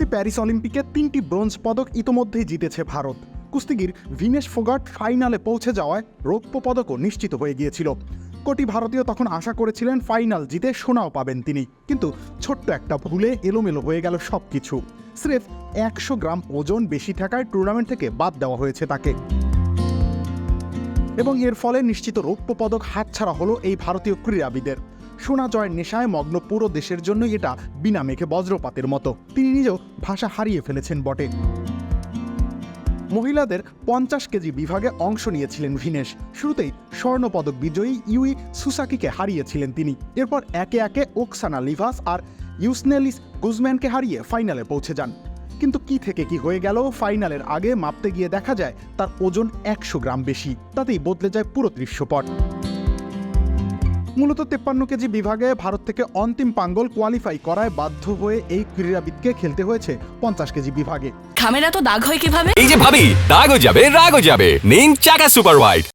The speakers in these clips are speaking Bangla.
সম্প্রতি প্যারিস অলিম্পিকে তিনটি ব্রোঞ্জ পদক ইতোমধ্যেই জিতেছে ভারত। কুস্তিগির ভিনেশ ফোগাট ফাইনালে পৌঁছে যাওয়ায় রৌপ্য পদকও নিশ্চিত হয়ে গিয়েছিল। কোটি ভারতীয় তখন আশা করেছিলেন ফাইনাল জিতে সোনাও পাবেন তিনি। কিন্তু ছোট্ট একটা ভুলে এলোমেলো হয়ে গেল সব কিছু স্রেফ একশো গ্রাম ওজন বেশি থাকায় টুর্নামেন্ট থেকে বাদ দেওয়া হয়েছে তাকে। এবং এর ফলে নিশ্চিত রৌপ্য পদক হাতছাড়া হলো এই ভারতীয় ক্রীড়াবিদের। সোনা জয়ের নেশায় মগ্ন পুরো দেশের জন্যই এটা বিনা মেঘে বজ্রপাতের মতো। তিনি নিজেও ভাষা হারিয়ে ফেলেছেন বটে। মহিলাদের পঞ্চাশ কেজি বিভাগে অংশ নিয়েছিলেন ভিনেশ। শুরুতেই স্বর্ণপদক বিজয়ী ইউই সুসাকিকে হারিয়েছিলেন তিনি। এরপর একে একে ওকসানা লিভাস আর ইউসনেলিস গুজম্যানকে হারিয়ে ফাইনালে পৌঁছে যান। কিন্তু কি থেকে কি হয়ে গেল, ফাইনালের আগে মাপতে গিয়ে দেখা যায় তার ওজন একশো গ্রাম বেশি। তাতেই বদলে যায় পুরো দৃশ্যপট। মূলত তেপ্পান্ন কেজি বিভাগে ভারত থেকে অন্তিম পাঙ্গল কোয়ালিফাই করায় বাধ্য হয়ে এই ক্রীড়াবিদকে খেলতে হয়েছে পঞ্চাশ কেজি বিভাগে। খামেরা তো দাগ হয় কীভাবে? এই যে ভাবি দাগও যাবে রাগও যাবে। নিন চাকা সুপার হোয়াইট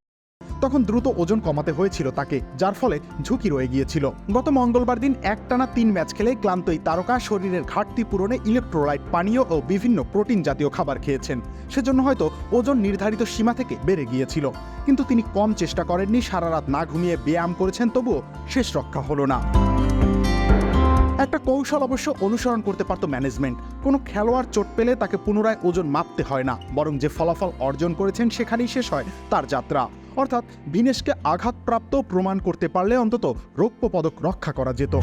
তখন দ্রুত ওজন কমাতে হয়েছিল তাকে, যার ফলে ঝুঁকি রয়ে গিয়েছিল। গত মঙ্গলবার দিন একটানা তিন ম্যাচ খেলে ক্লান্ত এই তারকা শরীরের ঘাটতি পূরণে ইলেকট্রোলাইট পানীয় ও বিভিন্ন প্রোটিন জাতীয় খাবার খেয়েছেন। সেজন্য হয়তো ওজন নির্ধারিত সীমা থেকে বেড়ে গিয়েছিল। কিন্তু তিনি কম চেষ্টা করেননি সারা রাত না ঘুমিয়ে ব্যায়াম করেছেন, তবুও শেষ রক্ষা হলো না। একটা কৌশল অবশ্য অনুসরণ করতে পারত ম্যানেজমেন্ট কোনো খেলোয়াড় চোট পেলে তাকে পুনরায় ওজন মাপতে হয় না, বরং যে ফলাফল অর্জন করেছেন সেখানেই শেষ হয় তার যাত্রা। অর্থাৎ ভিনেশকে আঘাতপ্রাপ্ত প্রমাণ করতে পারলে অন্তত রৌপ্য পদক রক্ষা করা যেত।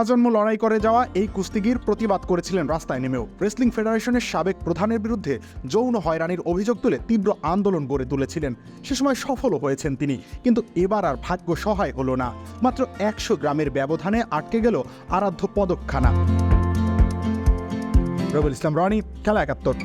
আজন্ম লড়াই করে যাওয়া এই কুস্তিগির প্রতিবাদ করেছিলেন রাস্তায় নেমেও। রেসলিং ফেডারেশনের সাবেক প্রধানের বিরুদ্ধে যৌন হয়রানির অভিযোগ তুলে তীব্র আন্দোলন গড়ে তুলেছিলেন। সে সময় সফলও হয়েছেন তিনি, কিন্তু এবার আর ভাগ্য সহায় হলো না। মাত্র একশো গ্রামের ব্যবধানে আটকে গেল আরাধ্য পদকখানা। রবিল ইসলাম, রনি, খেলা একাত্তর।